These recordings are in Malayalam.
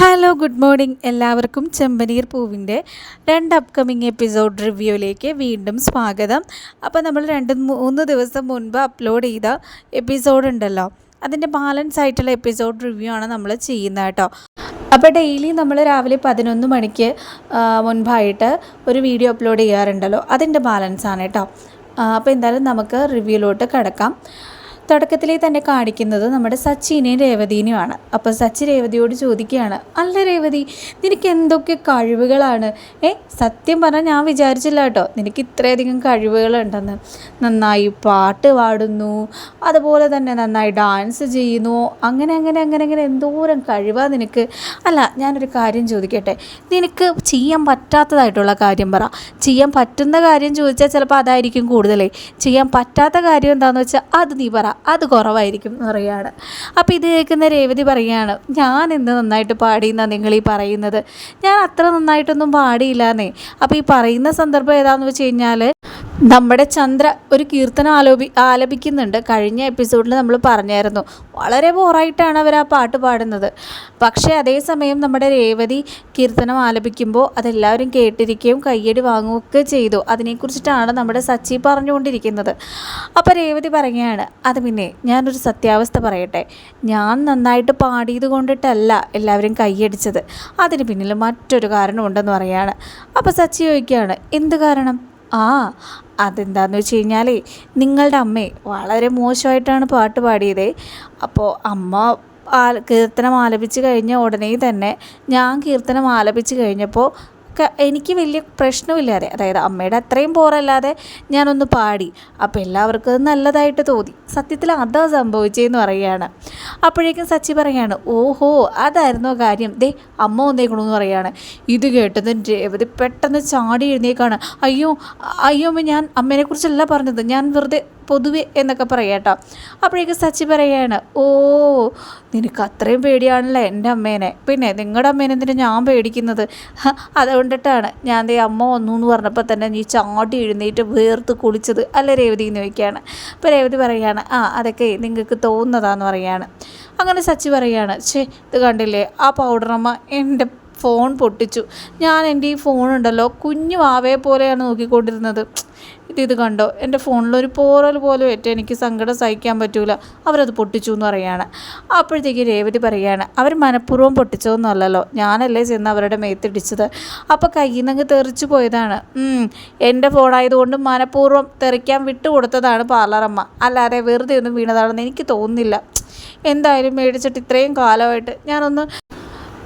Hello good morning. എല്ലാവർക്കും ചെമ്പനീർ പൂവിന്റെ രണ്ട് അപ്കമിങ് എപ്പിസോഡ് റിവ്യൂയിലേക്ക് വീണ്ടും സ്വാഗതം. അപ്പോൾ നമ്മൾ രണ്ട് മൂന്ന് ദിവസം മുൻപ് അപ്ലോഡ് ചെയ്ത എപ്പിസോഡ് ഉണ്ടല്ലോ. അതിന്റെ ബാലൻസ് ആയിട്ടുള്ള എപ്പിസോഡ് റിവ്യൂ ആണ് നമ്മൾ ചെയ്യുന്നത് കേട്ടോ. അപ്പോൾ ഡെയിലി നമ്മൾ രാവിലെ പതിനൊന്ന് മണിക്ക് മുൻപായിട്ട് ഒരു വീഡിയോ അപ്ലോഡ് ചെയ്യാറുണ്ടല്ലോ. അതിന്റെ ബാലൻസ് ആണ് കേട്ടോ. അപ്പോൾ എന്തായാലും നമുക്ക് റിവ്യൂയിലോട്ട് കിടക്കാം. തുടക്കത്തിലേ തന്നെ കാണിക്കുന്നത് നമ്മുടെ സച്ചിനെയും രേവതിനെയുമാണ്. അപ്പോൾ സച്ചി രേവതിയോട് ചോദിക്കുകയാണ് അല്ല രേവതി നിനക്ക് എന്തൊക്കെ കഴിവുകളാണ്? ഏ സത്യം പറഞ്ഞാൽ ഞാൻ വിചാരിച്ചില്ല കേട്ടോ നിനക്ക് ഇത്രയധികം കഴിവുകളുണ്ടെന്ന്. നന്നായി പാട്ട് പാടുന്നു അതുപോലെ തന്നെ നന്നായി ഡാൻസ് ചെയ്യുന്നു അങ്ങനെ അങ്ങനെ അങ്ങനെ അങ്ങനെ എന്തോരം കഴിവാണ് നിനക്ക്. അല്ല ഞാനൊരു കാര്യം ചോദിക്കട്ടെ നിനക്ക് ചെയ്യാൻ പറ്റാത്തതായിട്ടുള്ള കാര്യം പറ. ചെയ്യാൻ പറ്റുന്ന കാര്യം ചോദിച്ചാൽ ചിലപ്പോൾ അതായിരിക്കും കൂടുതലേ. ചെയ്യാൻ പറ്റാത്ത കാര്യം എന്താണെന്ന് വെച്ചാൽ അത് നീ പറ. അത് കുറവായിരിക്കും എന്ന് പറയുകയാണ്. അപ്പോൾ ഇത് കേൾക്കുന്ന രേവതി പറയുകയാണ് ഞാൻ എന്ത് നന്നായിട്ട് പാടിയെന്നാണ് നിങ്ങൾ ഈ പറയുന്നത്. ഞാൻ അത്ര നന്നായിട്ടൊന്നും പാടിയില്ലാന്നേ. അപ്പോൾ ഈ പറയുന്ന സന്ദർഭം ഏതാണെന്ന് വെച്ച് കഴിഞ്ഞാൽ നമ്മുടെ ചന്ദ്ര ഒരു കീർത്തനം ആലോപി ആലപിക്കുന്നുണ്ട്. കഴിഞ്ഞ എപ്പിസോഡിൽ നമ്മൾ പറഞ്ഞായിരുന്നു വളരെ ബോറായിട്ടാണ് അവർ ആ പാട്ട് പാടുന്നത്. പക്ഷേ അതേസമയം നമ്മുടെ രേവതി കീർത്തനം ആലപിക്കുമ്പോൾ അതെല്ലാവരും കേട്ടിരിക്കുകയും കയ്യടി വാങ്ങുകയൊക്കെ ചെയ്തു. അതിനെക്കുറിച്ചിട്ടാണ് നമ്മുടെ സച്ചി പറഞ്ഞുകൊണ്ടിരിക്കുന്നത്. അപ്പോൾ രേവതി പറയുകയാണ് അത് പിന്നെ ഞാനൊരു സത്യാവസ്ഥ പറയട്ടെ. ഞാൻ നന്നായിട്ട് പാടിയത് കൊണ്ടിട്ടല്ല എല്ലാവരും കൈയടിച്ചത്. അതിന് പിന്നിൽ മറ്റൊരു കാരണമുണ്ടെന്ന് പറയാണ്. അപ്പോൾ സച്ചി ചോദിക്കുകയാണ് എന്ത് കാരണം? ആ അതെന്താന്ന് വെച്ച് കഴിഞ്ഞാലേ നിങ്ങളുടെ അമ്മേ വളരെ മോശമായിട്ടാണ് പാട്ട് പാടിയത്. അപ്പോൾ അമ്മ ആ കീർത്തനം ആലപിച്ച് കഴിഞ്ഞ ഉടനെ തന്നെ ഞാൻ കീർത്തനം ആലപിച്ച് കഴിഞ്ഞപ്പോൾ എനിക്ക് വലിയ പ്രശ്നമില്ലാതെ അതായത് അമ്മയുടെ അത്രയും പോറല്ലാതെ ഞാനൊന്ന് പാടി. അപ്പോൾ എല്ലാവർക്കും നല്ലതായിട്ട് തോന്നി. സത്യത്തിൽ അതാ സംഭവിച്ചതെന്ന് പറയുകയാണ്. അപ്പോഴേക്കും സച്ചി പറയാണ് ഓഹോ അതായിരുന്നോ കാര്യം? ദേ അമ്മ വന്നേക്കണമെന്ന് പറയാണ് ഇത് കേട്ടത് രേവതി പെട്ടെന്ന് ചാടി എഴുന്നേക്കാണ്. അയ്യോ അയ്യോ ഞാൻ അമ്മേനെക്കുറിച്ചല്ല പറഞ്ഞത്. ഞാൻ വെറുതെ പൊതുവെ എന്നൊക്കെ പറയാട്ടോ. അപ്പോഴേക്കും സച്ചി പറയാണ് ഓ നിനക്ക് അത്രയും പേടിയാണല്ലേ എന്റെ അമ്മേനെ? പിന്നെ നിങ്ങളുടെ അമ്മേനെ ഞാൻ പേടിക്കുന്നത്? ഹ, അതുകൊണ്ടിട്ടാണ് ഞാൻ ദേ അമ്മ വന്നു എന്ന് പറഞ്ഞപ്പോൾ തന്നെ നീ ചാടി എഴുന്നേറ്റ് വേർത്ത് കുളിച്ചത്. അല്ല രേവതി എന്ന് ചോദിക്കുകയാണ്. അപ്പോൾ രേവതി പറയുകയാണ് ആ അതൊക്കെ നിങ്ങൾക്ക് തോന്നുന്നതാന്ന് പറയുകയാണ് അങ്ങനെ സച്ചി പറയുകയാണ് ഛേ ഇത് കണ്ടില്ലേ? ആ പൗഡറമ്മ എന്റെ ഫോൺ പൊട്ടിച്ചു. ഞാൻ എന്റെ ഈ ഫോണുണ്ടല്ലോ കുഞ്ഞു ആവയെ പോലെയാണ് നോക്കിക്കൊണ്ടിരുന്നത്. ഇത് ഇത് കണ്ടോ? എന്റെ ഫോണിലൊരു പോറൽ പോലെ ഏറ്റവും എനിക്ക് സങ്കടം സഹിക്കാൻ പറ്റൂല. അവരത് പൊട്ടിച്ചു എന്ന് പറയാണ്. അപ്പോഴത്തേക്ക് രേവതി പറയാണ് അവർ മനഃപൂർവം പൊട്ടിച്ചതൊന്നുമല്ലല്ലോ. ഞാനല്ലേ ചെന്ന് അവരുടെ മേത്തിടിച്ചത് അപ്പോൾ കയ്യിൽ നിന്ന് തെറിച്ചു പോയതാണ്. എന്റെ ഫോണായതുകൊണ്ട് മനഃപൂർവം തെറിക്കാൻ വിട്ടുകൊടുത്തതാണ് പാർലറമ്മ. അല്ലാതെ വെറുതെ ഒന്നും വീണതാണെന്ന് എനിക്ക് തോന്നുന്നില്ല. എന്തായാലും മേടിച്ചിട്ട് ഇത്രയും കാലമായിട്ട് ഞാനൊന്ന്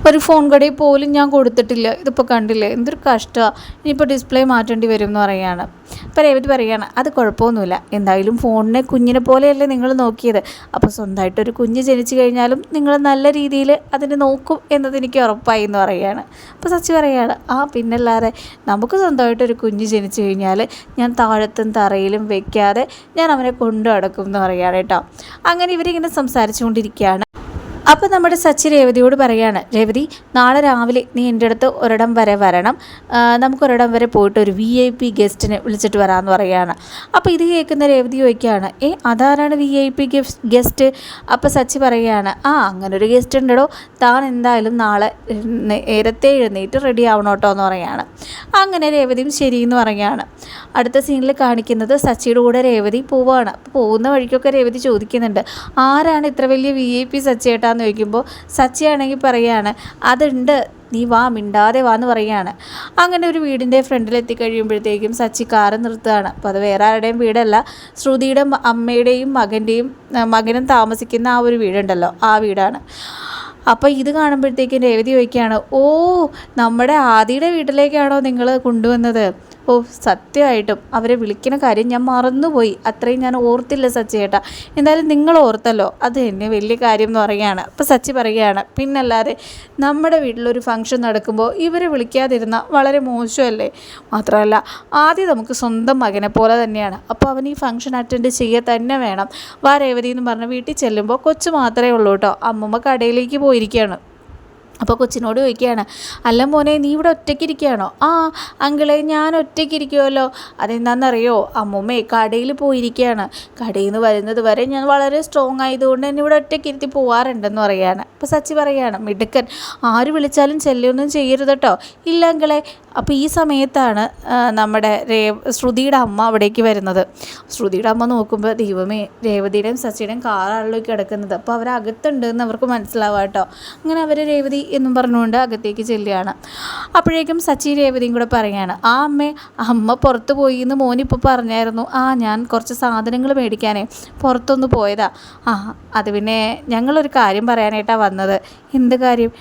ഒരു ഫോൺ കടയിൽ പോലും ഞാൻ കൊടുത്തിട്ടില്ല. ഇതിപ്പോൾ കണ്ടില്ലേ? എന്തൊരു കഷ്ടമാണ് ഇനിയിപ്പോൾ ഡിസ്പ്ലേ മാറ്റേണ്ടി വരും എന്ന് പറയുകയാണ് അപ്പോൾ രേവതി പറയുകയാണ് അത് കുഴപ്പമൊന്നുമില്ല. എന്തായാലും ഫോണിനെ കുഞ്ഞിനെ പോലെയല്ലേ നിങ്ങൾ നോക്കിയത്. അപ്പോൾ സ്വന്തമായിട്ടൊരു കുഞ്ഞ് ജനിച്ചു കഴിഞ്ഞാലും നിങ്ങൾ നല്ല രീതിയിൽ അതിനെ നോക്കും എന്നത് എനിക്ക് ഉറപ്പായി എന്ന് പറയുകയാണ് അപ്പോൾ സച്ചി പറയുകയാണ് ആ പിന്നല്ലാതെ നമുക്ക് സ്വന്തമായിട്ടൊരു കുഞ്ഞ് ജനിച്ചു കഴിഞ്ഞാൽ ഞാൻ താഴത്തും തറയിലും വെക്കാതെ ഞാൻ അവനെ കൊണ്ടു നടക്കും എന്ന് പറയുകയാണ് കേട്ടോ. അങ്ങനെ ഇവരിങ്ങനെ സംസാരിച്ചുകൊണ്ടിരിക്കുകയാണ്. അപ്പോൾ നമ്മുടെ സച്ചി രേവതിയോട് പറയാണ് രേവതി നാളെ രാവിലെ നീ എന്റെ അടുത്ത് ഒരിടം വരെ വരണം. നമുക്ക് ഒരിടം വരെ പോയിട്ട് ഒരു വി ഐ പി ഗസ്റ്റിനെ വിളിച്ചിട്ട് വരാമെന്ന് പറയുകയാണ് അപ്പോൾ ഇത് കേൾക്കുന്ന രേവതി ചോദിക്കുകയാണ് ഏ അതാരാണ് വി ഐ പി ഗസ്റ്റ്? അപ്പോൾ സച്ചി പറയുകയാണ് ആ അങ്ങനെ ഒരു ഗസ്റ്റ് ഉണ്ടോ താൻ എന്തായാലും നാളെ നേരത്തെ എഴുന്നേറ്റ് റെഡി ആവണം കേട്ടോ എന്ന് പറയുകയാണ് അങ്ങനെ രേവതിയും ശരിയെന്ന് പറയുകയാണ് അടുത്ത സീനിൽ കാണിക്കുന്നത് സച്ചിയുടെ കൂടെ രേവതി പോവുകയാണ് പോകുന്ന വഴിക്കൊക്കെ രേവതി ചോദിക്കുന്നുണ്ട് ആരാണ് ഇത്ര വലിയ വി ഐ പി സച്ചിയേട്ടാന്ന് ചോദിക്കുമ്പോൾ സച്ചിയാണെങ്കിൽ പറയാണ് അതുണ്ട് നീ വാ മിണ്ടാതെ വാ എന്ന് പറയുകയാണ് അങ്ങനെ ഒരു വീടിന്റെ ഫ്രണ്ടിൽ എത്തിക്കഴിയുമ്പോഴത്തേക്കും സച്ചി കാറ് നിർത്തുകയാണ്. അപ്പോൾ അത് വേറെ ആരുടെയും വീടല്ല ശ്രുതിയുടെ അമ്മയുടെയും മകന്റെയും മകനും താമസിക്കുന്ന ആ ഒരു വീടുണ്ടല്ലോ ആ വീടാണ്. അപ്പോൾ ഇത് കാണുമ്പോഴത്തേക്കും രേവതി ചോദിക്കുകയാണ് ഓ നമ്മുടെ ആദിയുടെ വീട്ടിലേക്കാണോ നിങ്ങൾ കൊണ്ടുവന്നത്? ഓ സത്യമായിട്ടും അവരെ വിളിക്കുന്ന കാര്യം ഞാൻ മറന്നുപോയി. അത്രയും ഞാൻ ഓർത്തില്ല സച്ചി ചേട്ടാ എന്തായാലും നിങ്ങൾ ഓർത്തല്ലോ. അത് എന്നെ വലിയ കാര്യം എന്ന് പറയുകയാണ്. അപ്പോൾ സച്ചി പറയുകയാണ് പിന്നല്ലാതെ നമ്മുടെ വീട്ടിലൊരു ഫംഗ്ഷൻ നടക്കുമ്പോൾ ഇവരെ വിളിക്കാതിരുന്ന വളരെ മോശമല്ലേ? മാത്രമല്ല ആദ്യം നമുക്ക് സ്വന്തം മകനെ പോലെ തന്നെയാണ്. അപ്പോൾ അവൻ ഈ ഫംഗ്ഷൻ അറ്റൻഡ് ചെയ്യുക തന്നെ വേണം. വാരേവതി എന്ന് പറഞ്ഞ് വീട്ടിൽ ചെല്ലുമ്പോൾ കൊച്ചു മാത്രമേ ഉള്ളൂ കേട്ടോ. അമ്മമ്മ കടയിലേക്ക് പോയിരിക്കുകയാണ്. അപ്പോൾ കൊച്ചിനോട് ചോദിക്കുകയാണ് അല്ല മോനെ നീ ഇവിടെ ഒറ്റയ്ക്കിരിക്കുകയാണോ? ആ അങ്കിളെ ഞാൻ ഒറ്റയ്ക്കിരിക്കുമല്ലോ അതെന്താണെന്നറിയോ അമ്മൂമ്മേ കടയിൽ പോയിരിക്കുകയാണ്. കടയിൽ നിന്ന് വരുന്നത് വരെ ഞാൻ വളരെ സ്ട്രോങ് ആയതുകൊണ്ട് എന്നെ ഇവിടെ ഒറ്റയ്ക്കിരുത്തി പോവാറുണ്ടെന്ന് പറയുകയാണ്. അപ്പോൾ സച്ചി പറയുകയാണ് മിടുക്കൻ ആര് വിളിച്ചാലും ചെല്ലൊന്നും ചെയ്യരുത് കേട്ടോ. ഇല്ല അങ്കിളെ. അപ്പോൾ ഈ സമയത്താണ് നമ്മുടെ രേ ശ്രുതിയുടെ അമ്മ അവിടേക്ക് വരുന്നത്. ശ്രുതിയുടെ അമ്മ നോക്കുമ്പോൾ ദൈവമേ രേവതിയുടെയും സച്ചിയുടെയും കാറാണല്ലോ കിടക്കുന്നത്. അപ്പോൾ അവർ അകത്തുണ്ട് എന്ന് അവർക്ക് മനസ്സിലാവാം കേട്ടോ. അങ്ങനെ അവർ രേവതി എന്നും പറഞ്ഞുകൊണ്ട് അകത്തേക്ക് ചെല്ലുകയാണ്. അപ്പോഴേക്കും സച്ചി രേവതിയും കൂടെ പറയുകയാണ് ആ അമ്മേ അമ്മ പുറത്ത് പോയി എന്ന് മോനിപ്പോൾ പറഞ്ഞായിരുന്നു. ആ ഞാൻ കുറച്ച് സാധനങ്ങൾ മേടിക്കാനേ. പുറത്തൊന്ന് പോയതാ. ആ അത് പിന്നെ ഞങ്ങളൊരു കാര്യം പറയാനായിട്ടാണ് വന്നത്. എന്ത് കാര്യം?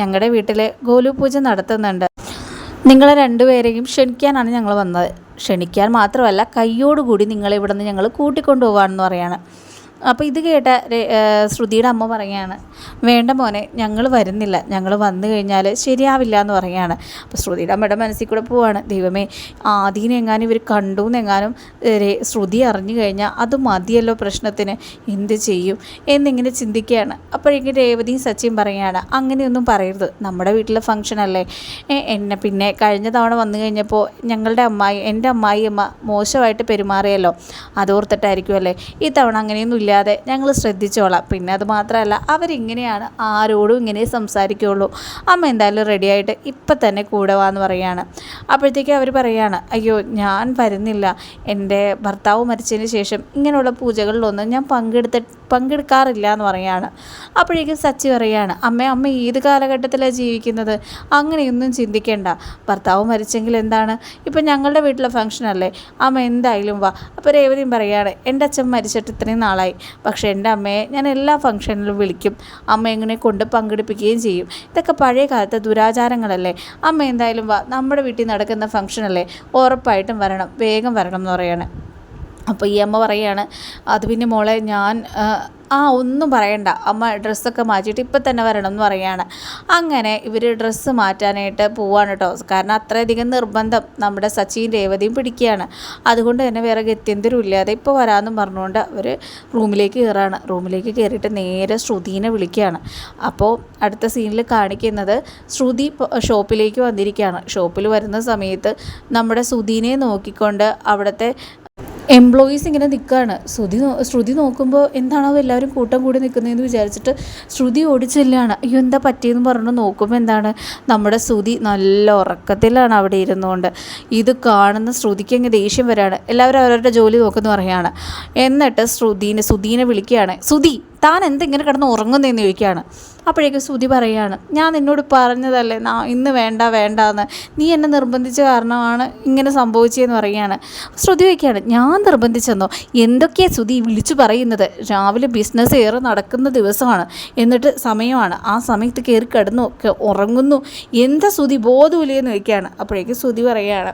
ഞങ്ങളുടെ വീട്ടിൽ ഗോലു പൂജ നടത്തുന്നുണ്ട്. നിങ്ങളെ രണ്ടുപേരെയും ക്ഷണിക്കാനാണ് ഞങ്ങൾ വന്നത്. ക്ഷണിക്കാൻ മാത്രമല്ല കയ്യോടുകൂടി നിങ്ങളെ ഇവിടെ നിന്ന് ഞങ്ങൾ കൂട്ടിക്കൊണ്ടുപോകാമെന്ന് പറയാണ്. അപ്പോൾ ഇത് കേട്ട ശ്രുതിയുടെ അമ്മ പറയുകയാണ് വേണ്ട മോനെ ഞങ്ങൾ വരുന്നില്ല. ഞങ്ങൾ വന്നു കഴിഞ്ഞാൽ ശരിയാവില്ല എന്ന് പറയുകയാണ്. അപ്പോൾ ശ്രുതിയുടെ അമ്മയുടെ മനസ്സിൽ കൂടെ പോവാണ്. ദൈവമേ ആദ്യം എങ്ങാനും ഇവർ കണ്ടു എന്നെങ്ങാനും ശ്രുതി അറിഞ്ഞു കഴിഞ്ഞാൽ അത് മതിയല്ലോ പ്രശ്നത്തിന്. എന്ത് ചെയ്യും? എന്നിങ്ങനെ ചിന്തിക്കുകയാണ്. അപ്പോഴേക്കും രേവതിയും സച്ചിയും പറയുകയാണ് അങ്ങനെയൊന്നും പറയരുത്. നമ്മുടെ വീട്ടിലെ ഫംഗ്ഷൻ അല്ലേ? എന്നെ പിന്നെ കഴിഞ്ഞ തവണ വന്നു കഴിഞ്ഞപ്പോൾ ഞങ്ങളുടെ അമ്മായി എന്റെ അമ്മായി അമ്മ മോശമായിട്ട് പെരുമാറിയല്ലോ. അതോർത്തിട്ടായിരിക്കും അല്ലേ? ഈ തവണ അങ്ങനെയൊന്നും ഇല്ലാതെ ഞങ്ങൾ ശ്രദ്ധിച്ചോളാം. പിന്നെ അത് മാത്രമല്ല അവരിങ്ങനെയാണ് ആരോടും ഇങ്ങനെ സംസാരിക്കുകയുള്ളൂ. അമ്മ എന്തായാലും റെഡിയായിട്ട് ഇപ്പം തന്നെ കൂടെ വാന്ന് പറയാണ്. അപ്പോഴത്തേക്ക് അവർ പറയാണ് അയ്യോ ഞാൻ വരുന്നില്ല. എന്റെ ഭർത്താവ് മരിച്ചതിന് ശേഷം ഇങ്ങനെയുള്ള പൂജകളിലൊന്നും ഞാൻ പങ്കെടുത്ത പങ്കെടുക്കാറില്ല എന്ന് പറയാണ്. അപ്പോഴേക്കും സച്ചി പറയാണ് അമ്മ അമ്മ ഏത് കാലഘട്ടത്തിലാണ് ജീവിക്കുന്നത്? അങ്ങനെയൊന്നും ചിന്തിക്കേണ്ട. ഭർത്താവ് മരിച്ചെങ്കിൽ എന്താണ്? ഇപ്പം ഞങ്ങളുടെ വീട്ടിലെ ഫംഗ്ഷൻ അല്ലേ? അമ്മ എന്തായാലും വാ. അപ്പോൾ രേവതിയും പറയാണ് എന്റെ അച്ഛൻ മരിച്ചിട്ട് ഇത്രയും നാളായി. പക്ഷേ എന്റെ അമ്മയെ ഞാൻ എല്ലാ ഫംഗ്ഷനിലും വിളിക്കും. അമ്മ എങ്ങനെ കൊണ്ട് പങ്കെടുപ്പിക്കുകയും ചെയ്യും. ഇതൊക്കെ പഴയ കാലത്തെ ദുരാചാരങ്ങളല്ലേ? അമ്മ എന്തായാലും വാ നമ്മുടെ വീട്ടിൽ നടക്കുന്ന ഫംഗ്ഷനല്ലേ ഉറപ്പായിട്ടും വരണം. വേഗം വരണം എന്ന് പറയാണ്. അപ്പോൾ ഈ അമ്മ പറയുകയാണ് അത് പിന്നെ മോളെ ഞാൻ ആ ഒന്നും പറയണ്ട. അമ്മ ഡ്രസ്സൊക്കെ മാറ്റിയിട്ട് ഇപ്പം തന്നെ വരണം എന്ന് അങ്ങനെ ഇവർ ഡ്രസ്സ് മാറ്റാനായിട്ട് പോവാണ് കേട്ടോ കാരണം അത്രയധികം നിർബന്ധം നമ്മുടെ സച്ചിൻ രേവതിയും പിടിക്കുകയാണ്. അതുകൊണ്ട് തന്നെ വേറെ ഗത്യന്തരം ഇല്ലാതെ ഇപ്പോൾ വരാമെന്നും പറഞ്ഞുകൊണ്ട് അവർ റൂമിലേക്ക് കയറാണ്. റൂമിലേക്ക് കയറിയിട്ട് നേരെ ശ്രുതിനെ വിളിക്കുകയാണ്. അപ്പോൾ അടുത്ത സീനിൽ കാണിക്കുന്നത് ശ്രുതി ഷോപ്പിലേക്ക് വന്നിരിക്കുകയാണ്. ഷോപ്പിൽ വരുന്ന സമയത്ത് നമ്മുടെ സുധീനെ നോക്കിക്കൊണ്ട് അവിടുത്തെ എംപ്ലോയീസ് ഇങ്ങനെ നിൽക്കുകയാണ് ശ്രുതി ശ്രുതി നോക്കുമ്പോൾ എന്താണോ എല്ലാവരും കൂട്ടം കൂടി നിൽക്കുന്നതെന്ന് വിചാരിച്ചിട്ട് ശ്രുതി ഓടിച്ചെല്ലാണ്. അയ്യോ എന്താ പറ്റിയെന്ന് പറഞ്ഞു നോക്കുമ്പോൾ എന്താണ്? നമ്മുടെ ശ്രുതി നല്ല ഉറക്കത്തിലാണ് അവിടെ ഇരുന്നുകൊണ്ട് ഇത് കാണുന്ന ശ്രുതിക്ക് അങ്ങ് ദേഷ്യം വരാണ്. എല്ലാവരും അവരവരുടെ ജോലി നോക്കുന്നു പറയുകയാണ് എന്നിട്ട് ശ്രുതിനെ ശ്രുതിനെ വിളിക്കുകയാണ്. ശ്രുതി താൻ എന്തിങ്ങനെ കിടന്ന് ഉറങ്ങുന്നതെന്ന് ചോദിക്കുകയാണ്. അപ്പോഴേക്കും ശ്രുതി പറയുകയാണ് ഞാൻ നിന്നോട് പറഞ്ഞതല്ലേ ഇന്ന് വേണ്ട വേണ്ട എന്ന് നീ എന്നെ നിർബന്ധിച്ച കാരണമാണ് ഇങ്ങനെ സംഭവിച്ചതെന്ന് പറയുകയാണ് ശ്രുതി വയ്ക്കുകയാണ് ഞാൻ നിർബന്ധിച്ചെന്നോ? എന്തൊക്കെയാണ് ശ്രുതി വിളിച്ചു പറയുന്നത്? രാവിലെ ബിസിനസ് ഏറെ നടക്കുന്ന ദിവസമാണ്. എന്നിട്ട് സമയമാണ്. ആ സമയത്ത് കയറി കിടന്നു ഉറങ്ങുന്നു. എന്താ ശ്രുതി ബോധമില്ലേന്ന് വയ്ക്കുകയാണ് അപ്പോഴേക്കും ശ്രുതി പറയുകയാണ്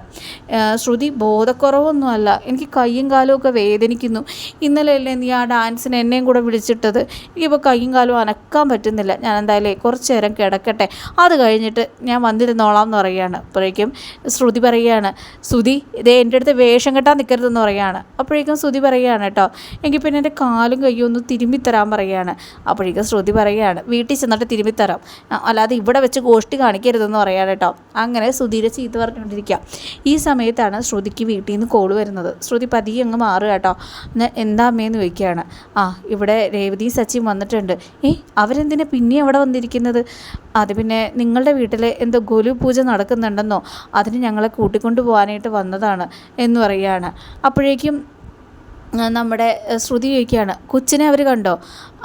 ശ്രുതി ബോധക്കുറവൊന്നുമല്ല. എനിക്ക് കയ്യും കാലും ഒക്കെ വേദനിക്കുന്നു. ഇന്നലെ അല്ലേ നീ ആ ഡാൻസിന് എന്നെയും കൂടെ വിളിച്ചിട്ടത്? എനിക്കിപ്പോൾ കയ്യും കാലും അനക്കാൻ പറ്റുന്നില്ല. ഞാൻ എന്തായാലും കുറച്ച് നേരം കിടക്കട്ടെ. അത് കഴിഞ്ഞിട്ട് ഞാൻ വന്നിരുന്നോളാം എന്ന് പറയുകയാണ്. അപ്പോഴേക്കും ശ്രുതി പറയുകയാണ് ശ്രുതി ഇതേ എന്റെ അടുത്ത് വേഷം കെട്ടാൻ നിൽക്കരുതെന്ന് പറയുകയാണ്. അപ്പോഴേക്കും ശ്രുതി പറയുകയാണ് കേട്ടോ എങ്കിൽ പിന്നെ എന്റെ കാലും കയ്യും ഒന്ന് തിരുമ്മിത്തരാൻ പറയുകയാണ്. അപ്പോഴേക്കും ശ്രുതി പറയുകയാണ് വീട്ടിൽ ചെന്നിട്ട് തിരുമ്മിത്തരാം. അല്ലാതെ ഇവിടെ വെച്ച് ഗോഷ്ടി കാണിക്കരുതെന്ന് പറയുകയാണ് കേട്ടോ. അങ്ങനെ ശ്രുതിയുടെ ചീത്ത പറഞ്ഞുകൊണ്ടിരിക്കുക. ഈ സമയത്താണ് ശ്രുതിക്ക് വീട്ടിൽ നിന്ന് കോൾ വരുന്നത്. ശ്രുതി പതിയെ അങ്ങ് മാറുക കേട്ടോ. എന്താ അമ്മയെന്ന് ചോദിക്കുകയാണ്. ആ ഇവിടെ രേവതി സച്ചിൻ വന്നിട്ടുണ്ട്. ഏ അവരെന്തിനെ പിന്നെ ഇനി എവിടെ വന്നിരിക്കുന്നത്? അത് പിന്നെ നിങ്ങളുടെ വീട്ടിൽ എന്തോ ഗുലു പൂജ നടക്കുന്നുണ്ടെന്നോ? അതിന് ഞങ്ങളെ കൂട്ടിക്കൊണ്ടു പോകാനായിട്ട് വന്നതാണ് എന്ന് പറയുകയാണ്. അപ്പോഴേക്കും നമ്മുടെ ശ്രുതി ചോദിക്കുകയാണ് കൊച്ചിനെ അവർ കണ്ടോ?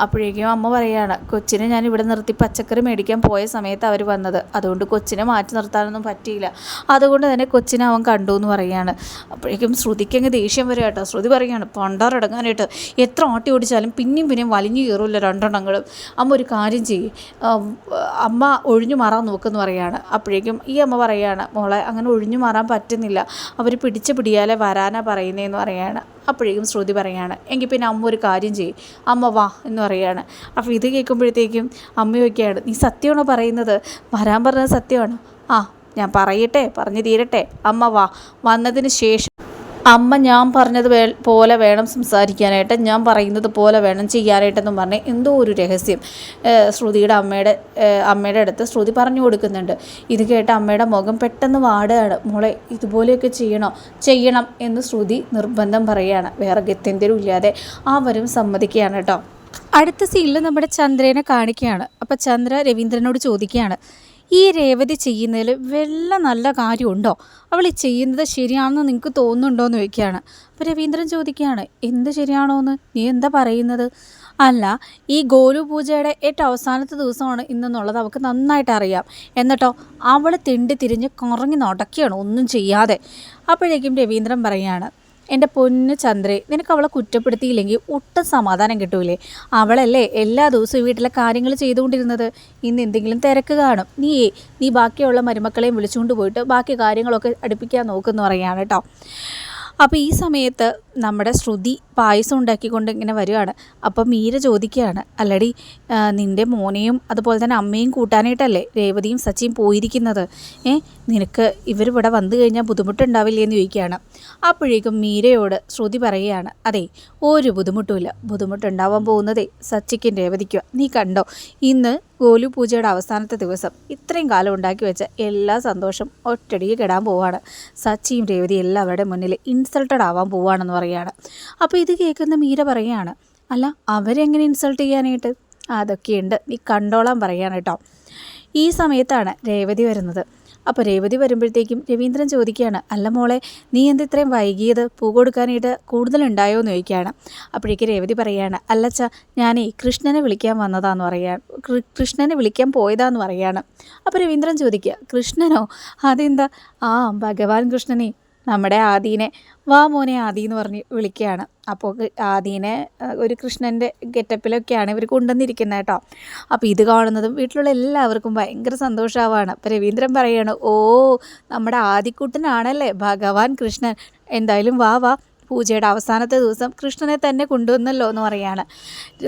അപ്പോഴേക്കും അമ്മ പറയുകയാണ് കൊച്ചിനെ ഞാൻ ഇവിടെ നിർത്തി പച്ചക്കറി മേടിക്കാൻ പോയ സമയത്ത് അവർ വന്നത്. അതുകൊണ്ട് കൊച്ചിനെ മാറ്റി നിർത്താനൊന്നും പറ്റിയില്ല. അതുകൊണ്ട് തന്നെ കൊച്ചിനെ അവൻ കണ്ടു എന്ന് പറയുകയാണ്. അപ്പോഴേക്കും ശ്രുതിക്ക് അങ്ങ് ദേഷ്യം വരിക കേട്ടോ. ശ്രുതി പറയുകയാണ് പണ്ടാറടങ്ങാനായിട്ട് എത്ര ആട്ടി ഓടിച്ചാലും പിന്നെയും പിന്നെയും വലിഞ്ഞു കയറില്ല രണ്ടെണ്ണങ്ങളും. അമ്മ ഒരു കാര്യം ചെയ്യും. അമ്മ ഒഴിഞ്ഞു മാറാൻ നോക്കുമെന്ന് പറയുകയാണ്. അപ്പോഴേക്കും ഈ അമ്മ പറയുകയാണ് മോളെ അങ്ങനെ ഒഴിഞ്ഞു മാറാൻ പറ്റുന്നില്ല. അവർ പിടിച്ച് പിടിയാലേ വരാനാ പറയുന്നതെന്ന് പറയുകയാണ്. അപ്പോഴേക്കും ശ്രുതി പറയാണ് എങ്കിൽ പിന്നെ അമ്മ ഒരു കാര്യം ചെയ്യും. അമ്മ വാ എന്ന് പറയുകയാണ് അപ്പോൾ ഇത് കേൾക്കുമ്പോഴത്തേക്കും അമ്മയൊക്കെയാണ് നീ സത്യമാണോ പറയുന്നത്? വരാൻ പറഞ്ഞത് സത്യമാണോ. ആ ഞാൻ പറയട്ടെ പറഞ്ഞു തീരട്ടെ. അമ്മ വാ. വന്നതിന് ശേഷം അമ്മ ഞാൻ പറഞ്ഞത് പോലെ വേണം സംസാരിക്കാനായിട്ട് ഞാൻ പറയുന്നത് പോലെ വേണം ചെയ്യാനായിട്ടെന്നും പറഞ്ഞ് എന്തോ ഒരു രഹസ്യം ശ്രുതിയുടെ അമ്മയുടെ അമ്മയുടെ അടുത്ത് ശ്രുതി പറഞ്ഞു കൊടുക്കുന്നുണ്ട്. ഇത് കേട്ട് അമ്മയുടെ മുഖം പെട്ടെന്ന് വാടുകയാണ് മോളെ ഇതുപോലെയൊക്കെ ചെയ്യണോ? ചെയ്യണം എന്ന് ശ്രുതി നിർബന്ധം പറയുകയാണ്. വേറെ ഗത്യന്തരം ഇല്ലാതെ അവരും സമ്മതിക്കുകയാണ് കേട്ടോ. അടുത്ത സീനിൽ നമ്മുടെ ചന്ദ്രനെ കാണിക്കുകയാണ്. അപ്പോൾ ചന്ദ്ര രവീന്ദ്രനോട് ചോദിക്കുകയാണ്. ഈ രേവതി ചെയ്യുന്നതിൽ വല്ല നല്ല കാര്യമുണ്ടോ? അവൾ ചെയ്യുന്നത് ശരിയാണെന്ന് നിങ്ങൾക്ക് തോന്നുന്നുണ്ടോ എന്ന് ചോദിക്കുകയാണ്. അപ്പോൾ രവീന്ദ്രൻ ചോദിക്കുകയാണ് എന്ത് ശരിയാണോ എന്ന്? നീ എന്താ പറയുന്നത്? അല്ല ഈ ഗോലു പൂജയുടെ ഏറ്റവും അവസാനത്തെ ദിവസമാണ് ഇന്നെന്നുള്ളത് അവൾക്ക് നന്നായിട്ട് അറിയാം. എന്നിട്ടോ അവൾ തിണ്ടി തിരിഞ്ഞ് കുറങ്ങി നടക്കുകയാണ് ഒന്നും ചെയ്യാതെ. അപ്പോഴേക്കും രവീന്ദ്രൻ പറയുകയാണ് എന്റെ പൊന്ന് ചന്ദ്രേ നിനക്ക് അവളെ കുറ്റപ്പെടുത്തിയില്ലെങ്കിൽ ഒട്ടും സമാധാനം കിട്ടൂലേ? അവളല്ലേ എല്ലാ ദിവസവും വീട്ടിലെ കാര്യങ്ങൾ ചെയ്തുകൊണ്ടിരുന്നത്. ഇന്ന് എന്തെങ്കിലും തിരക്ക് കാണും. നീ നീ ബാക്കിയുള്ള മരുമക്കളെയും വിളിച്ചുകൊണ്ട് പോയിട്ട് ബാക്കി കാര്യങ്ങളൊക്കെ അടുപ്പിക്കാൻ നോക്കുമെന്ന് പറയുകയാണ് കേട്ടോ. അപ്പോൾ ഈ സമയത്ത് നമ്മുടെ ശ്രുതി പായസം ഉണ്ടാക്കിക്കൊണ്ട് ഇങ്ങനെ വരികയാണ് അപ്പം മീര ചോദിക്കുകയാണ് അല്ലടി നിന്റെ മോനെയും അതുപോലെ തന്നെ അമ്മയും കൂട്ടാനായിട്ടല്ലേ രേവതിയും സച്ചിയും പോയിരിക്കുന്നത്? ഏ നിനക്ക് ഇവരിവിടെ വന്നു കഴിഞ്ഞാൽ ബുദ്ധിമുട്ടുണ്ടാവില്ലേ എന്ന് ചോദിക്കുകയാണ്. അപ്പോഴേക്കും മീരയോട് ശ്രുതി പറയുകയാണ് അതെ ഒരു ബുദ്ധിമുട്ടുമില്ല. ബുദ്ധിമുട്ടുണ്ടാവാൻ പോകുന്നതേ സച്ചിക്കും രേവതിക്കുക നീ കണ്ടോ ഇന്ന് ഗോലു പൂജയുടെ അവസാനത്തെ ദിവസം. ഇത്രയും കാലം ഉണ്ടാക്കി വെച്ച എല്ലാ സന്തോഷം ഒറ്റടിക്ക് കെടാൻ പോവാണ്. സച്ചിയും രേവതി എല്ലാവരുടെ മുന്നിൽ ഇൻസൾട്ടഡ് ആവാൻ പോവാണെന്ന് പറയുകയാണ്. അപ്പോൾ ഇത് കേൾക്കുന്ന മീര പറയുകയാണ് അല്ല അവരെങ്ങനെ ഇൻസൾട്ട് ചെയ്യാനായിട്ട്? അതൊക്കെയുണ്ട്. നീ കണ്ടോളാൻ പറയാണ് കേട്ടോ. ഈ സമയത്താണ് രേവതി വരുന്നത്. അപ്പോൾ രേവതി വരുമ്പോഴത്തേക്കും രവീന്ദ്രൻ ചോദിക്കുകയാണ് അല്ല മോളെ നീ എന്ത് ഇത്രയും വൈകിയത്? പൂ കൊടുക്കാനായിട്ട് കൂടുതലുണ്ടായോ എന്ന് ചോദിക്കുകയാണ്. അപ്പോഴേക്ക് രേവതി പറയുകയാണ് അല്ലച്ച ഞാനേ കൃഷ്ണനെ വിളിക്കാൻ വന്നതാന്ന് പറയാൻ കൃഷ്ണനെ വിളിക്കാൻ പോയതാന്ന് പറയുകയാണ് അപ്പോൾ രവീന്ദ്രൻ ചോദിക്കുക കൃഷ്ണനോ? അതെന്താ? ആ ഭഗവാൻ കൃഷ്ണനെ നമ്മുടെ ആദീനെ. വാ മോനെ ആദി എന്ന് പറഞ്ഞ് വിളിക്കുകയാണ്. അപ്പോൾ ആദീനെ ഒരു കൃഷ്ണന്റെ ഗെറ്റപ്പിലൊക്കെയാണ് ഇവർ കൊണ്ടുവന്നിരിക്കുന്നത് കേട്ടോ. അപ്പോൾ ഇത് കാണുന്നതും വീട്ടിലുള്ള എല്ലാവർക്കും ഭയങ്കര സന്തോഷമാവാണ് അപ്പോൾ രവീന്ദ്രൻ പറയാണ് ഓ നമ്മുടെ ആദിക്കുട്ടനാണല്ലേ? ഭഗവാൻ കൃഷ്ണൻ. എന്തായാലും വാ വാ. പൂജയുടെ അവസാനത്തെ ദിവസം കൃഷ്ണനെ തന്നെ കൊണ്ടുവന്നല്ലോ എന്ന് പറയാണ്.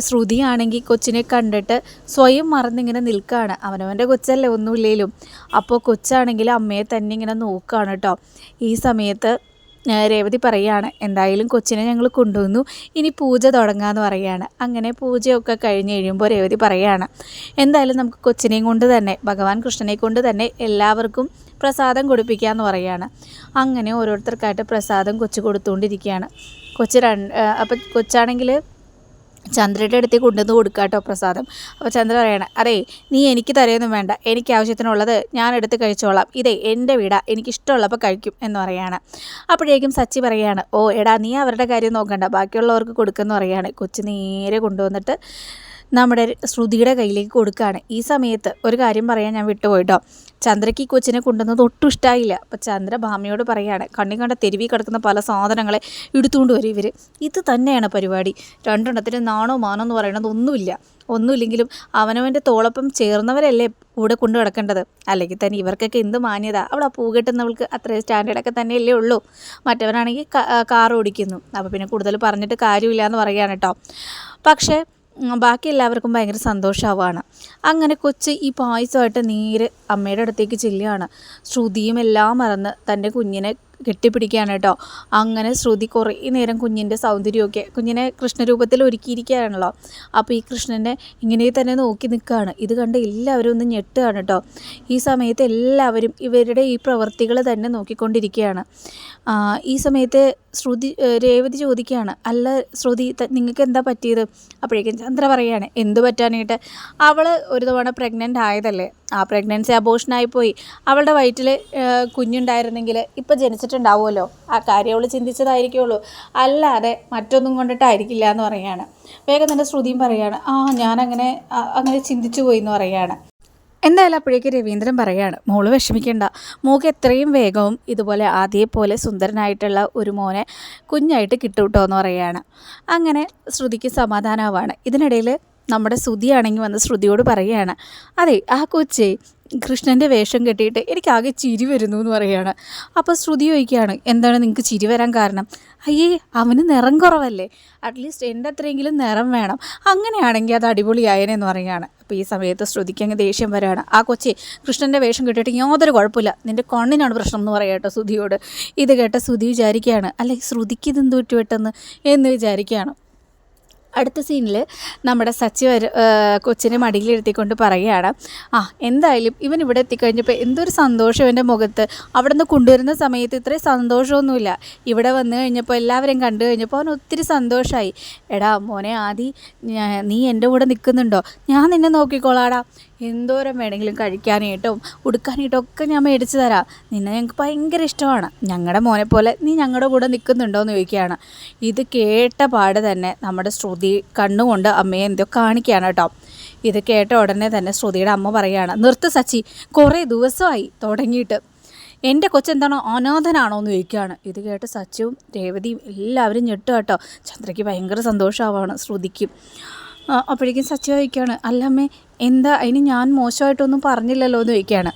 ശ്രുതിയാണെങ്കിൽ കൊച്ചിനെ കണ്ടിട്ട് സ്വയം മറന്നിങ്ങനെ നിൽക്കുകയാണ് അവനവന്റെ കൊച്ചല്ലേ ഒന്നുമില്ലേലും. അപ്പോൾ കൊച്ചാണെങ്കിൽ അമ്മയെ തന്നെ ഇങ്ങനെ നോക്കുകയാണ് കേട്ടോ. ഈ സമയത്ത് രേവതി പറയുകയാണ് എന്തായാലും കൊച്ചിനെ ഞങ്ങൾ കൊണ്ടുവന്നു. ഇനി പൂജ തുടങ്ങാന്ന് പറയുകയാണ് അങ്ങനെ പൂജയൊക്കെ കഴിഞ്ഞ് കഴിയുമ്പോൾ രേവതി പറയുകയാണ് എന്തായാലും നമുക്ക് കൊച്ചിനെയും കൊണ്ട് തന്നെ ഭഗവാൻ കൃഷ്ണനെ കൊണ്ട് തന്നെ എല്ലാവർക്കും പ്രസാദം കൊടുപ്പിക്കാമെന്ന് പറയുകയാണ് അങ്ങനെ ഓരോരുത്തർക്കായിട്ട് പ്രസാദം കൊച്ചു കൊടുത്തുകൊണ്ടിരിക്കുകയാണ് കൊച്ച് രണ്ട് അപ്പം കൊച്ചാണെങ്കിൽ ചന്ദ്രയുടെ അടുത്തേക്ക് കൊണ്ടുവന്ന് കൊടുക്കുക കേട്ടോ പ്രസാദം. അപ്പോൾ ചന്ദ്ര പറയണം അറേ നീ എനിക്ക് തരയൊന്നും വേണ്ട. എനിക്ക് ആവശ്യത്തിനുള്ളത് ഞാൻ എടുത്ത് കഴിച്ചോളാം. ഇതേ എന്റെ വീടാ. എനിക്കിഷ്ടമുള്ളപ്പോൾ കഴിക്കും എന്ന് പറയാണ്. അപ്പോഴേക്കും സച്ചി പറയാണ് ഓ എടാ നീ അവരുടെ കാര്യം നോക്കണ്ട. ബാക്കിയുള്ളവർക്ക് കൊടുക്കുമെന്ന് പറയാണ്. കൊച്ചു നേരെ കൊണ്ടുവന്നിട്ട് നമ്മുടെ ശ്രുതിയുടെ കയ്യിലേക്ക് കൊടുക്കുകയാണ്. ഈ സമയത്ത് ഒരു കാര്യം പറയാൻ ഞാൻ വിട്ടുപോയിട്ടോ. ചന്ദ്രയ്ക്ക് ഈ കൊച്ചിനെ കൊണ്ടുവന്നത് ഒട്ടും ഇഷ്ടമായില്ല അപ്പോൾ ചന്ദ്ര ഭാമയോട് പറയാണ് കണ്ണി കണ്ട തെരുവി കിടക്കുന്ന പല സാധനങ്ങളെ എടുത്തുകൊണ്ട് വരും ഇവർ ഇത് തന്നെയാണ് പരിപാടി. രണ്ടെണ്ണത്തിന് നാണോ മാനോ എന്ന് പറയുന്നത് ഒന്നുമില്ല. ഒന്നുമില്ലെങ്കിലും അവനവന്റെ തോളപ്പം ചേർന്നവരല്ലേ കൂടെ കൊണ്ടു കിടക്കേണ്ടത് അല്ലെങ്കിൽ തന്നെ ഇവർക്കൊക്കെ എന്ത് മാന്യത? അവിടെ ആ പൂ കെട്ടുന്നവൾക്ക് അത്രയും സ്റ്റാൻഡേർഡൊക്കെ തന്നെയല്ലേ ഉള്ളൂ. മറ്റവനാണെങ്കിൽ കാർ ഓടിക്കുന്നു. അപ്പോൾ പിന്നെ കൂടുതൽ പറഞ്ഞിട്ട് കാര്യമില്ല എന്ന് പറയുകയാണ് കേട്ടോ. പക്ഷേ ബാക്കി എല്ലാവർക്കും ഭയങ്കര സന്തോഷമാവാണ് അങ്ങനെ കൊച്ച് ഈ പായസമായിട്ട് നേരെ അമ്മയുടെ അടുത്തേക്ക് ചെല്ലുകയാണ്. ശ്രുതിയും എല്ലാം മറന്ന് തന്റെ കുഞ്ഞിനെ കെട്ടിപ്പിടിക്കുകയാണ് കേട്ടോ. അങ്ങനെ ശ്രുതി കുറേ നേരം കുഞ്ഞിന്റെ സൗന്ദര്യമൊക്കെ കുഞ്ഞിനെ കൃഷ്ണരൂപത്തിൽ ഒരുക്കിയിരിക്കുകയാണല്ലോ. അപ്പോൾ ഈ കൃഷ്ണനെ ഇങ്ങനെ തന്നെ നോക്കി നിൽക്കുകയാണ്. ഇത് കണ്ട് എല്ലാവരും ഒന്ന് ഞെട്ടുകയാണ് കേട്ടോ. ഈ സമയത്ത് എല്ലാവരും ഇവരുടെ ഈ പ്രവൃത്തികൾ തന്നെ നോക്കിക്കൊണ്ടിരിക്കുകയാണ്. ഈ സമയത്ത് ശ്രുതി രേവതി ചോദിക്കുകയാണ് അല്ല ശ്രുതി നിങ്ങൾക്ക് എന്താ പറ്റിയത്? അപ്പോഴേക്കും ചന്ദ്ര പറയുകയാണ് എന്ത് പറ്റാനായിട്ട് അവൾ ഒരു തവണ പ്രഗ്നന്റ് ആയതല്ലേ ആ പ്രഗ്നൻസി അബോഷനായിപ്പോയി അവളുടെ വയറ്റിൽ കുഞ്ഞുണ്ടായിരുന്നെങ്കിൽ ഇപ്പം ജനിച്ചിട്ടുണ്ടാവുമല്ലോ. ആ കാര്യം അവൾ ചിന്തിച്ചതായിരിക്കുള്ളൂ. അല്ലാതെ മറ്റൊന്നും കൊണ്ടിട്ടായിരിക്കില്ല എന്ന് പറയുകയാണ്. വേഗം തന്നെ ശ്രുതിയും പറയുകയാണ് ആ ഞാനങ്ങനെ അങ്ങനെ ചിന്തിച്ചു പോയി എന്ന് പറയുകയാണ്. എന്തായാലും അപ്പോഴേക്ക് രവീന്ദ്രൻ പറയാണ് മോൾ വിഷമിക്കേണ്ട. മോക്ക് എത്രയും വേഗവും ഇതുപോലെ അതേപോലെ സുന്ദരനായിട്ടുള്ള ഒരു മോനെ കുഞ്ഞായിട്ട് കിട്ടൂട്ടോ എന്ന് പറയുകയാണ് അങ്ങനെ ശ്രുതിക്ക് സമാധാനമാവാണ് ഇതിനിടയിൽ നമ്മുടെ ശ്രുതിയാണെങ്കിൽ വന്ന് ശ്രുതിയോട് പറയുകയാണ് അതെ ആ കൊച്ചേ കൃഷ്ണന്റെ വേഷം കെട്ടിയിട്ട് എനിക്കാകെ ചിരി വരുന്നു എന്ന് പറയുകയാണ്. അപ്പോൾ ശ്രുതി ചോദിക്കുകയാണ് എന്താണ് നിങ്ങൾക്ക് ചിരി വരാൻ കാരണം? അയ്യേ അവന് നിറം കുറവല്ലേ? അറ്റ്ലീസ്റ്റ് എന്റെ അത്രയെങ്കിലും നിറം വേണം. അങ്ങനെയാണെങ്കിൽ അത് അടിപൊളിയായനെ എന്ന് പറയുകയാണ്. അപ്പോൾ ഈ സമയത്ത് ശ്രുതിക്ക് അങ്ങ് ദേഷ്യം വരികയാണ് ആ കൊച്ചി കൃഷ്ണന്റെ വേഷം കെട്ടിയിട്ട് യാതൊരു കുഴപ്പമില്ല. നിന്റെ കണ്ണിനാണ് പ്രശ്നം എന്ന് പറയാം കേട്ടോ ശ്രുതിയോട്. ഇത് കേട്ട ശ്രുതി വിചാരിക്കുകയാണ് അല്ലെ ശ്രുതിക്ക് ഇതെന്ത് വിട്ടു പെട്ടെന്ന്? എന്ന് വിചാരിക്കുകയാണ്. അടുത്ത സീനിൽ നമ്മുടെ സച്ചി വര കൊച്ചിനെ മടിയിലിരുത്തിക്കൊണ്ട് പറയുകയാണ് ആ എന്തായാലും ഇവൻ ഇവിടെ എത്തിക്കഴിഞ്ഞപ്പോൾ എന്തൊരു സന്തോഷം എന്റെ മുഖത്ത്. അവിടെ നിന്ന് കൊണ്ടുവരുന്ന സമയത്ത് ഇത്രയും സന്തോഷമൊന്നുമില്ല. ഇവിടെ വന്നു കഴിഞ്ഞപ്പോൾ എല്ലാവരെയും കണ്ടു കഴിഞ്ഞപ്പോൾ അവൻ ഒത്തിരി സന്തോഷമായി എടാ മോനെ ആദി നീ എന്റെ കൂടെ നിൽക്കുന്നുണ്ടോ ഞാൻ നിന്നെ നോക്കിക്കോളാടാ. എന്തോരം വേണമെങ്കിലും കഴിക്കാനായിട്ടും ഉടുക്കാനായിട്ടും ഒക്കെ ഞാൻ മേടിച്ചു തരാം. നിന്നെ ഞങ്ങൾക്ക് ഭയങ്കര ഇഷ്ടമാണ്. ഞങ്ങളുടെ മോനെ പോലെ നീ ഞങ്ങളുടെ കൂടെ നിൽക്കുന്നുണ്ടോ എന്ന് ചോദിക്കുകയാണ്. ഇത് കേട്ട പാട് തന്നെ നമ്മുടെ ശ്രുതി കണ്ണുകൊണ്ട് അമ്മയെ എന്തോ കാണിക്കുകയാണ് കേട്ടോ. ഇത് കേട്ട ഉടനെ തന്നെ ശ്രുതിയുടെ അമ്മ പറയുകയാണ് നിർത്ത് സച്ചി കുറേ ദിവസമായി തുടങ്ങിയിട്ട്. എന്റെ കൊച്ചെന്താണോ അനാഥനാണോ എന്ന് ചോദിക്കുകയാണ്. ഇത് കേട്ട് സച്ചുവും രേവതിയും എല്ലാവരും ഞെട്ടു കേട്ടോ. ചന്ദ്രയ്ക്ക് ഭയങ്കര സന്തോഷമാവാണ് ശ്രുതിക്കും. അപ്പോഴേക്കും സച്ചു ചോദിക്കുകയാണ് അല്ലമ്മേ എന്താ അതിന് ഞാൻ മോശമായിട്ടൊന്നും പറഞ്ഞില്ലല്ലോ എന്ന് ചോദിക്കുകയാണ്.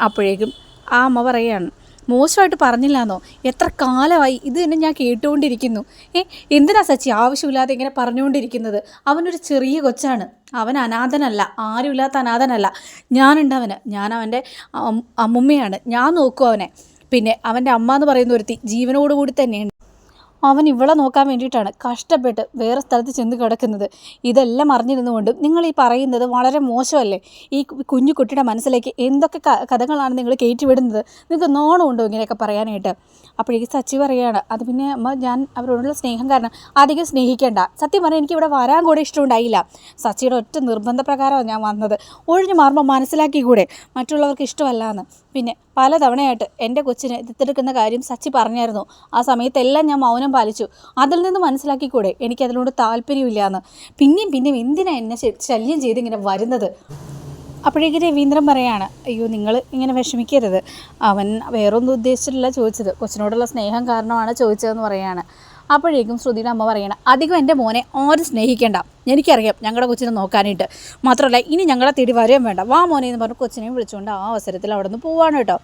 അപ്പോഴേക്കും ആ അമ്മ പറയുകയാണ് മോശമായിട്ട് പറഞ്ഞില്ലാന്നോ? എത്ര കാലമായി ഇത് തന്നെ ഞാൻ കേട്ടുകൊണ്ടിരിക്കുന്നു. ഏ എന്തിനാ സച്ചി ആവശ്യമില്ലാതെ ഇങ്ങനെ പറഞ്ഞുകൊണ്ടിരിക്കുന്നത്? അവനൊരു ചെറിയ കൊച്ചാണ്. അവൻ അനാഥനല്ല ആരുമില്ലാത്ത അനാഥനല്ല. ഞാനുണ്ട് അവന്. ഞാൻ അവന്റെ അമ്മുമ്മയാണ്. ഞാൻ നോക്കും അവനെ. പിന്നെ അവന്റെ അമ്മ എന്ന് പറയുന്ന ഒരുത്തി ജീവനോടുകൂടി തന്നെയുണ്ട്. അവൻ ഇവളെ നോക്കാൻ വേണ്ടിയിട്ടാണ് കഷ്ടപ്പെട്ട് വേറെ സ്ഥലത്ത് ചെന്ന് കിടക്കുന്നത്. ഇതെല്ലാം അറിഞ്ഞിരുന്നുകൊണ്ടും നിങ്ങൾ ഈ പറയുന്നത് വളരെ മോശമല്ലേ? ഈ കുഞ്ഞു കുട്ടിയുടെ മനസ്സിലേക്ക് എന്തൊക്കെ കഥകളാണ് നിങ്ങൾ കയറ്റിവിടുന്നത്? നിങ്ങൾക്ക് നോണമുണ്ടോ ഇങ്ങനെയൊക്കെ പറയാനായിട്ട്? അപ്പോഴേക്ക് സച്ചി പറയുകയാണ് അത് പിന്നെ ഞാൻ അവരോടുള്ള സ്നേഹം കാരണം അധികം സ്നേഹിക്കേണ്ട. സത്യം പറഞ്ഞാൽ എനിക്ക് ഇവിടെ വരാൻ കൂടെ ഇഷ്ടമുണ്ടായില്ല. സച്ചിയുടെ ഒറ്റ നിർബന്ധ പ്രകാരമാണ് ഞാൻ വന്നത്. ഒഴിഞ്ഞു മാറുമ്പോൾ മനസ്സിലാക്കി കൂടെ മറ്റുള്ളവർക്ക് ഇഷ്ടമല്ല എന്ന് പിന്നെ പലതവണയായിട്ട് എന്റെ കൊച്ചിനെ ദത്തെടുക്കുന്ന കാര്യം സച്ചി പറഞ്ഞായിരുന്നു. ആ സമയത്തെല്ലാം ഞാൻ മൗനം പാലിച്ചു. അതിൽ നിന്ന് മനസ്സിലാക്കിക്കൂടെ? എനിക്കതിനോട് താല്പര്യമില്ല എന്ന് പിന്നെയും പിന്നെയും എന്തിനാ എന്നെ ശല്യം ചെയ്ത് ഇങ്ങനെ വരുന്നത്? അപ്പോഴേക്ക് രവീന്ദ്രൻ പറയാണ് അയ്യോ നിങ്ങൾ ഇങ്ങനെ വിഷമിക്കരുത്. അവൻ വേറൊന്നും ഉദ്ദേശിച്ചിട്ടില്ല ചോദിച്ചത്. കൊച്ചിനോടുള്ള സ്നേഹം കാരണമാണ് ചോദിച്ചതെന്ന് പറയാണ്. അപ്പോഴേക്കും ശ്രുതിയുടെ അമ്മ പറയണം അധികം എന്റെ മോനെ ആരും സ്നേഹിക്കേണ്ട. എനിക്കറിയാം ഞങ്ങളുടെ കൊച്ചിനെ നോക്കാനായിട്ട്. മാത്രമല്ല ഇനി ഞങ്ങളെ തിടി വരെയും വേണ്ട. വാ മോനെ എന്ന് പറഞ്ഞ് കൊച്ചിനെയും വിളിച്ചുകൊണ്ട് ആ അവസരത്തിൽ അവിടെ നിന്ന് പോവാണ് കേട്ടോ.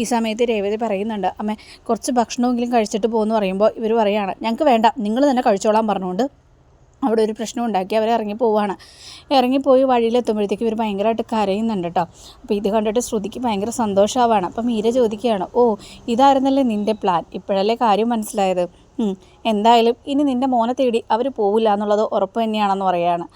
ഈ സമയത്ത് രേവതി പറയുന്നുണ്ട് അമ്മ കുറച്ച് ഭക്ഷണമെങ്കിലും കഴിച്ചിട്ട് പോകുമെന്ന് പറയുമ്പോൾ ഇവർ പറയുകയാണ് ഞങ്ങൾക്ക് വേണ്ട നിങ്ങൾ തന്നെ കഴിച്ചോളാൻ പറഞ്ഞുകൊണ്ട് അവിടെ ഒരു പ്രശ്നം ഉണ്ടാക്കി അവർ ഇറങ്ങി പോവുകയാണ് ഇറങ്ങിപ്പോയി വഴിയിലെത്തുമ്പോഴത്തേക്ക് ഇവർ ഭയങ്കരമായിട്ട് കരയുന്നുണ്ട് കേട്ടോ. അപ്പോൾ ഇത് കണ്ടിട്ട് ശ്രുതിക്ക് ഭയങ്കര സന്തോഷമാവാണ് അപ്പം മീര ചോദിക്കുകയാണ് ഓ ഇതായിരുന്നല്ലേ നിന്റെ പ്ലാൻ ഇപ്പോഴല്ലേ കാര്യം മനസ്സിലായത്? എന്തായാലും ഇനി നിന്റെ മോനെ തേടി അവർ പോവില്ല എന്നുള്ളത് ഉറപ്പ് തന്നെയാണെന്ന് പറയുകയാണ്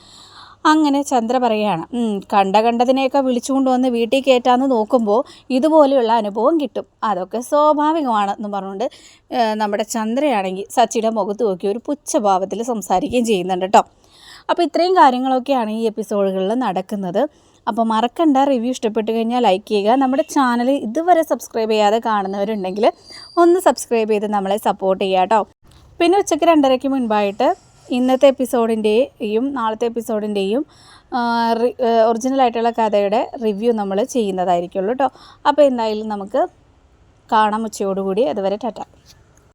അങ്ങനെ ചന്ദ്ര പറയുകയാണ് കണ്ട കണ്ടതിനെയൊക്കെ വിളിച്ചുകൊണ്ട് വന്ന് വീട്ടിൽ കയറ്റാമെന്ന് നോക്കുമ്പോൾ ഇതുപോലെയുള്ള അനുഭവം കിട്ടും. അതൊക്കെ സ്വാഭാവികമാണ് എന്ന് പറഞ്ഞുകൊണ്ട് നമ്മുടെ ചന്ദ്രയാണെങ്കിൽ സച്ചിയുടെ മുഖത്ത് നോക്കി ഒരു പുച്ഛഭാവത്തിൽ സംസാരിക്കുകയും ചെയ്യുന്നുണ്ട് കേട്ടോ. അപ്പോൾ ഇത്രയും കാര്യങ്ങളൊക്കെയാണ് ഈ എപ്പിസോഡുകളിൽ നടക്കുന്നത്. അപ്പോൾ മറക്കണ്ട റിവ്യൂ ഇഷ്ടപ്പെട്ട് കഴിഞ്ഞാൽ ലൈക്ക് ചെയ്യുക. നമ്മുടെ ചാനൽ ഇതുവരെ സബ്സ്ക്രൈബ് ചെയ്യാതെ കാണുന്നവരുണ്ടെങ്കിൽ ഒന്ന് സബ്സ്ക്രൈബ് ചെയ്ത് നമ്മളെ സപ്പോർട്ട് ചെയ്യുക കേട്ടോ പിന്നെ ഉച്ചയ്ക്ക് രണ്ടരയ്ക്ക് മുൻപായിട്ട് ഇന്നത്തെ എപ്പിസോഡിന്റെയും നാളത്തെ എപ്പിസോഡിന്റെയും ഒറിജിനലായിട്ടുള്ള കഥയുടെ റിവ്യൂ നമ്മൾ ചെയ്യുന്നതായിരിക്കുള്ളൂ കേട്ടോ അപ്പോൾ എന്തായാലും നമുക്ക് കാണാം ഉച്ചയോടുകൂടി. അതുവരെ ടാറ്റ.